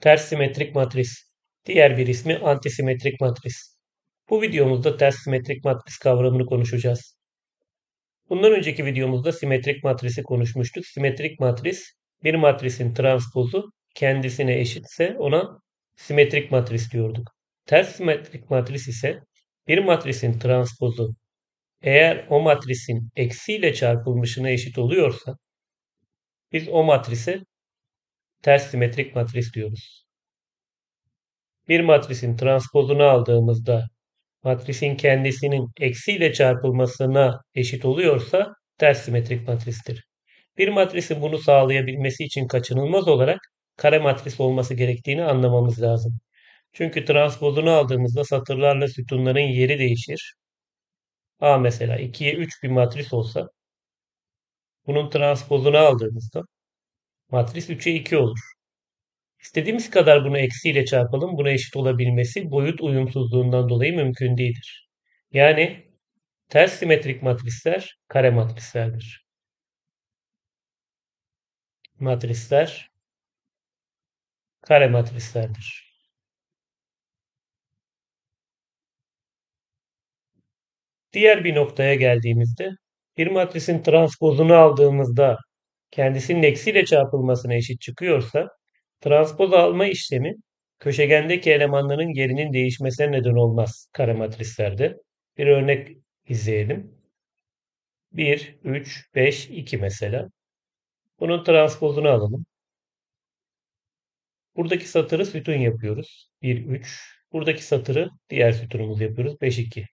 Ters simetrik matris. Diğer bir ismi antisimetrik matris. Bu videomuzda ters simetrik matris kavramını konuşacağız. Bundan önceki videomuzda simetrik matrisi konuşmuştuk. Simetrik matris bir matrisin transpozu kendisine eşitse ona simetrik matris diyorduk. Ters simetrik matris ise bir matrisin transpozu eğer o matrisin eksiyle çarpılmışına eşit oluyorsa biz o matrise ters simetrik matris diyoruz. Bir matrisin transpozunu aldığımızda matrisin kendisinin eksiyle çarpılmasına eşit oluyorsa ters simetrik matristir. Bir matrisin bunu sağlayabilmesi için kaçınılmaz olarak kare matris olması gerektiğini anlamamız lazım. Çünkü transpozunu aldığımızda satırlarla sütunların yeri değişir. A mesela 2'ye 3 bir matris olsa bunun transpozunu aldığımızda matris 3'e 2 olur. İstediğimiz kadar bunu eksiyle çarpalım. Buna eşit olabilmesi boyut uyumsuzluğundan dolayı mümkün değildir. Yani ters simetrik matrisler kare matrislerdir. Matrisler kare matrislerdir. Diğer bir noktaya geldiğimizde bir matrisin transpozunu aldığımızda kendisinin eksiyle çarpılmasına eşit çıkıyorsa Transpoz alma işlemi köşegendeki elemanların yerinin değişmesine neden olmaz kare matrislerde. Bir örnek izleyelim. 1, 3, 5, 2 mesela. Bunun transpozunu alalım. Buradaki satırı sütun yapıyoruz. 1, 3. Buradaki satırı diğer sütunumuz yapıyoruz. 5, 2.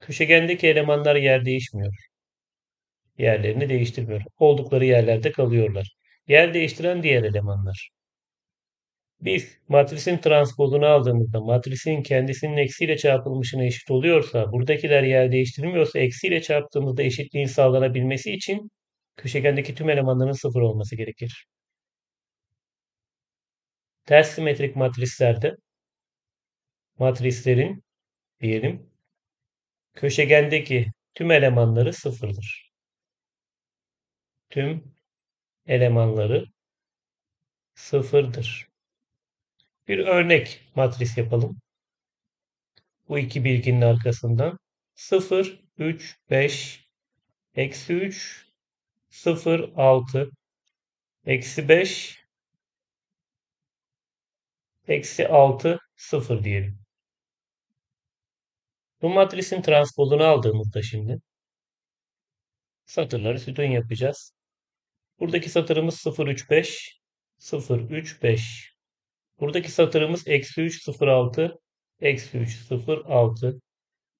Köşegendeki elemanlar yer değişmiyor. Yerlerini değiştirmiyor. Oldukları yerlerde kalıyorlar. Yer değiştiren diğer elemanlar. Biz matrisin transpozunu aldığımızda matrisin kendisinin eksiyle çarpılmışına eşit oluyorsa, buradakiler yer değiştirmiyorsa eksiyle çarptığımızda eşitliğin sağlanabilmesi için köşegendeki tüm elemanların sıfır olması gerekir. Ters simetrik matrislerde matrislerin diyelim köşegendeki tüm elemanları sıfırdır. Tüm elemanları sıfırdır. Bir örnek matris yapalım. Bu iki bilginin arkasından 0, 3, 5, eksi 3, 0, 6, eksi 5, eksi 6, 0 diyelim. Bu matrisin transpozunu aldığımızda şimdi satırları sütun yapacağız. Buradaki satırımız 0, 3, 5, 0, 3, 5. Buradaki satırımız eksi 3, 0, 6, eksi 3, 0, 6.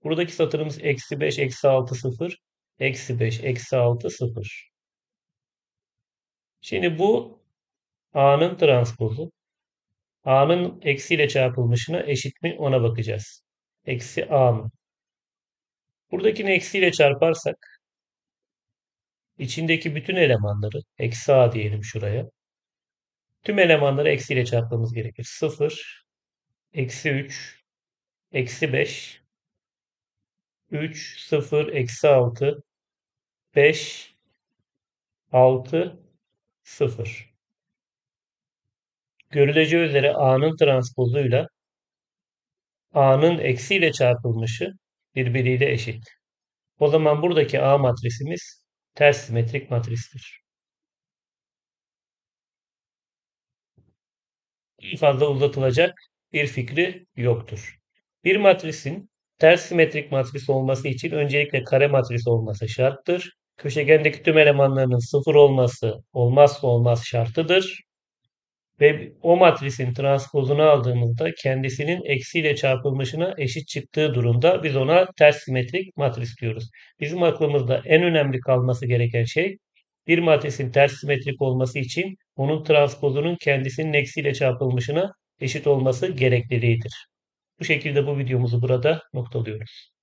Buradaki satırımız eksi 5, eksi 6, 0, eksi 5, eksi 6, 0. Şimdi bu A'nın transpozu. A'nın eksiyle çarpılmışına eşit mi ona bakacağız. Eksi A mı? Buradakini eksiyle çarparsak içindeki bütün elemanları eksi A diyelim şuraya. Tüm elemanları eksiyle çarpmamız gerekir. 0, eksi 3, eksi 5, 3, 0, eksi 6, 5, 6, 0. Görüleceği üzere A'nın transpozuyla A'nın eksiyle çarpılmışı birbiriyle eşit. O zaman buradaki A matrisimiz ters simetrik matristir. fazla uzatılacak bir fikri yoktur. Bir matrisin ters simetrik matris olması için öncelikle kare matris olması şarttır. Köşegendeki tüm elemanlarının sıfır olması olmazsa olmaz şartıdır. Ve o matrisin transpozunu aldığımızda kendisinin eksiyle çarpılmışına eşit çıktığı durumda biz ona ters simetrik matris diyoruz. Bizim aklımızda en önemli kalması gereken şey bir matrisin ters simetrik olması için onun transpozunun kendisinin eksiyle çarpılmışına eşit olması gerekliliğidir. Bu şekilde bu videomuzu burada noktalıyoruz.